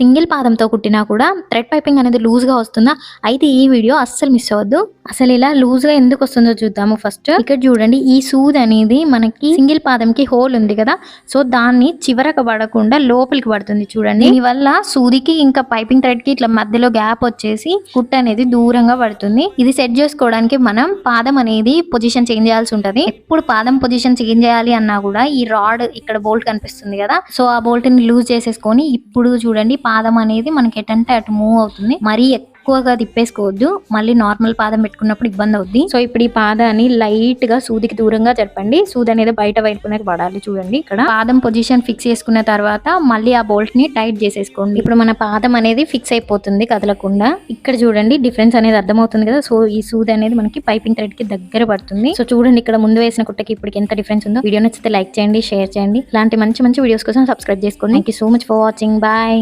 Single పాదంతో కుట్టినా కూడా thread piping అనేది లూజ్గా వస్తుందా? అయితే ఈ వీడియో అస్సలు మిస్ అవ్వద్దు. అసలు ఇలా లూజ్గా ఎందుకు వస్తుందో చూద్దాము ఫస్ట్. ఇక్కడ చూడండి ఈ సూద్ అనేది మనకి సింగిల్ పాదంకి హోల్ ఉంది కదా. సో దాన్ని చివరకు పడకుండా లోపలికి పడుతుంది చూడండి. దీనివల్ల సూదికి ఇంకా పైపింగ్ థ్రెడ్కి ఇట్లా మధ్యలో గ్యాప్ వచ్చేసి కుట్ అనేది దూరంగా పడుతుంది. ఇది సెట్ చేసుకోవడానికి మనం పాదం అనేది పొజిషన్ చేంజ్ చేయాల్సి ఉంటది. ఎప్పుడు పాదం పొజిషన్ చేంజ్ చేయాలి అన్నా కూడా ఈ రాడ్ ఇక్కడ బోల్ట్ కనిపిస్తుంది కదా. సో ఆ బోల్ట్ని లూజ్ చేసేసుకొని ఇప్పుడు చూడండి పాదం అనేది మనకి ఎటంటే అటు మూవ్ అవుతుంది. మరీ ఎక్కువగా తిప్పేసుకోవద్దు. మళ్ళీ నార్మల్ పాదం పెట్టుకున్నప్పుడు ఇబ్బంది అవుద్ది. సో ఇప్పుడు ఈ పాదాన్ని లైట్గా సూదికి దూరంగా జరపండి. సూది అనేది బయట వైపునకి పడాలి చూడండి ఇక్కడ. పాదం పొజిషన్ ఫిక్స్ చేసుకున్న తర్వాత మళ్ళీ ఆ బోల్ట్ని టైట్ చేసేసుకోండి. ఇప్పుడు మన పాదం అనేది ఫిక్స్ అయిపోతుంది కదలకుండా. ఇక్కడ చూడండి డిఫరెన్స్ అనేది అర్థమవుతుంది కదా. సో ఈ సూది అనేది మనకి పైపింగ్ థ్రెడ్కి దగ్గర పడుతుంది. సో చూడండి ఇక్కడ ముందు వేసిన కుట్టకి ఇప్పటికి ఎంత డిఫరెన్స్ ఉందో. వీడియో నచ్చితే లైక్ చేయండి షేర్ చేయండి. ఇలాంటి మంచి మంచి వీడియోస్ కోసం సబ్స్క్రైబ్ చేసుకోండి. Thank so much for watching bye